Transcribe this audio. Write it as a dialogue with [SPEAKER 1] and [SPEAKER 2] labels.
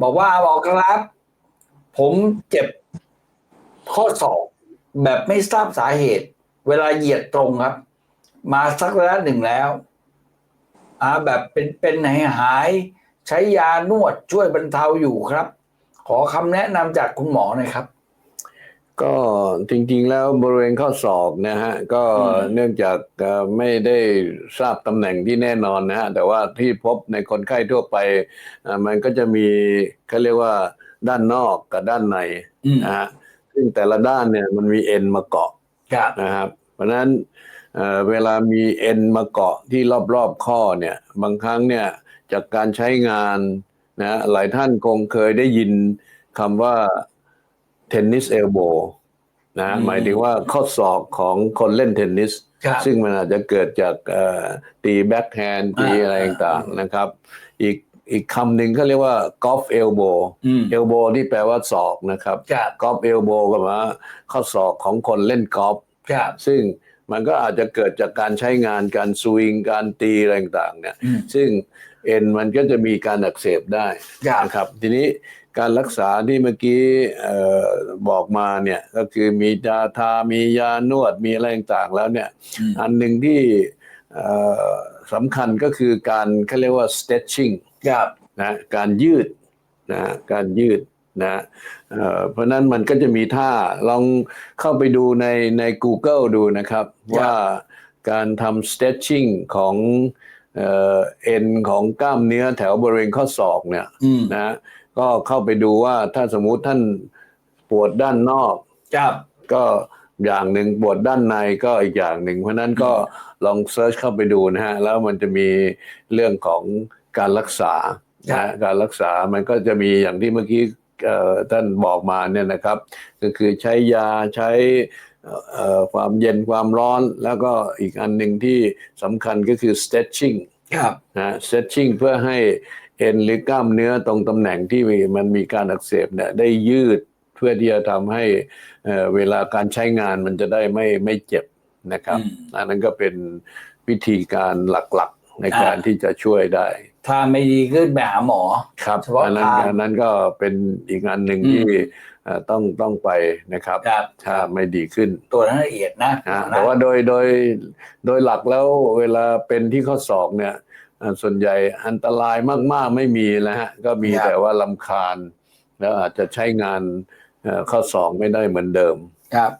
[SPEAKER 1] บอกว่าบอกครับ ผมเจ็บข้อศอกแบบไม่ทราบสาเหตุ เวลาเหยียดตรงครับ มาสักระยะหนึ่งแล้วอ่าแบบเป็นเป็นหายหายใช้ยานวดช่วยบรรเทาอยู่ครับ ขอคำแนะนำจากคุณหมอหน่อยครับ
[SPEAKER 2] ก็จริงๆแล้วบริเวณข้อศอกนะฮะก็
[SPEAKER 1] อืม
[SPEAKER 2] เนื่องจากเอ่อไม่ได้ทราบตำแหน่งที่แน่นอนนะฮะแต่ว่าที่พบในคนไข้ทั่วไปอ่ามันก็จะมีเขาเรียกว่าด้านนอกกับด้านใน
[SPEAKER 1] อืม
[SPEAKER 2] นะฮะซึ่งแต่ละด้านเนี่ยมันมีเอ็นมาเกาะ
[SPEAKER 1] ครับ
[SPEAKER 2] นะครับ เพราะฉะนั้นเอ่อเวลามีเอ็นมาเกาะที่รอบๆข้อเนี่ยบางครั้งเนี่ยจากการใช้งานนะหลายท่านคงเคยได้ยินคำว่าเทนนิสเอลโบ นะ
[SPEAKER 1] อืม
[SPEAKER 2] หมายถึงว่าข้อศอกของคนเล่นเทนนิส
[SPEAKER 1] ครับ
[SPEAKER 2] ซึ่งมันอาจจะเกิดจากเอ่อตีแบ็คแฮนด์ตี
[SPEAKER 1] อ่า
[SPEAKER 2] อะไรต่างๆนะครับ อีกอีกคำหนึ่งเขาเรียกว่ากอล์ฟเอลโบ
[SPEAKER 1] อืม
[SPEAKER 2] เอลโบที่แปลว่าศอกนะครับ
[SPEAKER 1] ครับ
[SPEAKER 2] กอล์ฟเอลโบก็หมายว่าข้อศอกของคนเล่นกอล์ฟ
[SPEAKER 1] ครับ
[SPEAKER 2] ซึ่งมันก็อาจจะเกิดจากการใช้งานการสวิงการตีอะไรต่างๆเนี่ย
[SPEAKER 1] อืม
[SPEAKER 2] ซึ่ง เอ็นมันก็จะมีการอักเสบได้
[SPEAKER 1] ครับ
[SPEAKER 2] นะครับ ทีนี้การรักษาที่เมื่อกี้เอ่อบอกมาเนี่ยก็คือมียาทา มียานวด มีอะไรต่างๆแล้วเนี่ย
[SPEAKER 1] อืม
[SPEAKER 2] อันหนึ่งที่เอ่อสำคัญก็คือการเขาเรียกว่า stretching
[SPEAKER 1] ครับ
[SPEAKER 2] นะการยืดนะการยืดนะเอ่อเพราะฉะนั้นมันก็จะมีท่าลองเข้าไปดูในใน Google ดูนะครับ ว่าการทำ stretching ของ เอ่อเอ็นของกล้ามเนื้อแถวบริเวณข้อศอกเนี่ย
[SPEAKER 1] อืม
[SPEAKER 2] นะก็เข้าไปดูว่าถ้าสมมุติท่านปวดด้านนอก
[SPEAKER 1] ครับ
[SPEAKER 2] ก็อย่างหนึ่งปวดด้านในก็อีกอย่างหนึ่ง เพราะฉะนั้นก็ลองเซิร์ชเข้าไปดูนะฮะ แล้วมันจะมีเรื่องของการรักษานะฮะการรักษามันก็จะมีอย่างที่เมื่อกี้เอ่อท่านบอกมาเนี่ยนะครับ ก็คือใช้ยาใช้เอ่อเอ่อ ความเย็นความร้อนแล้วก็อีกอันหนึ่งที่สำคัญก็คือ stretching
[SPEAKER 1] ครับ
[SPEAKER 2] นะ stretching เพื่อให้เอ็นหรือกล้ามเนื้อตรงตำแหน่งที่มีมันมีการอักเสบเนี่ยได้ยืดเพื่อที่จะทำให้เอ่อเวลาการใช้งานมันจะได้ไม่ไม่เจ็บนะครับ
[SPEAKER 1] อืม
[SPEAKER 2] อันนั้นก็เป็นวิธีการหลักๆ ในการ
[SPEAKER 1] อ่า
[SPEAKER 2] ที่จะช่วยได้
[SPEAKER 1] ถ้าไม่ดีขึ้นไปหาหมอ
[SPEAKER 2] ครับ
[SPEAKER 1] เฉพาะ
[SPEAKER 2] อันนั้น
[SPEAKER 1] ทาง
[SPEAKER 2] อันนั้นก็เป็นอีกอันหนึ่ง
[SPEAKER 1] อืม
[SPEAKER 2] ที่เอ่อต้องต้องไปนะครับ
[SPEAKER 1] ครับ
[SPEAKER 2] ถ้าไม่ดีขึ้น
[SPEAKER 1] ตัวนั้นละเอียดนะ
[SPEAKER 2] อ่า
[SPEAKER 1] นะ
[SPEAKER 2] แต่ว่าโดยโดยโดยหลักแล้วเวลาเป็นที่ข้อศอกเนี่ยอ่าส่วนใหญ่อันตรายมาก ๆ ไม่มีนะฮะ ก็มีแต่ว่าลำคาญ แล้วอาจจะใช้งานเอ่อข้อศอกไม่ได้เหมือนเดิม
[SPEAKER 1] ครับ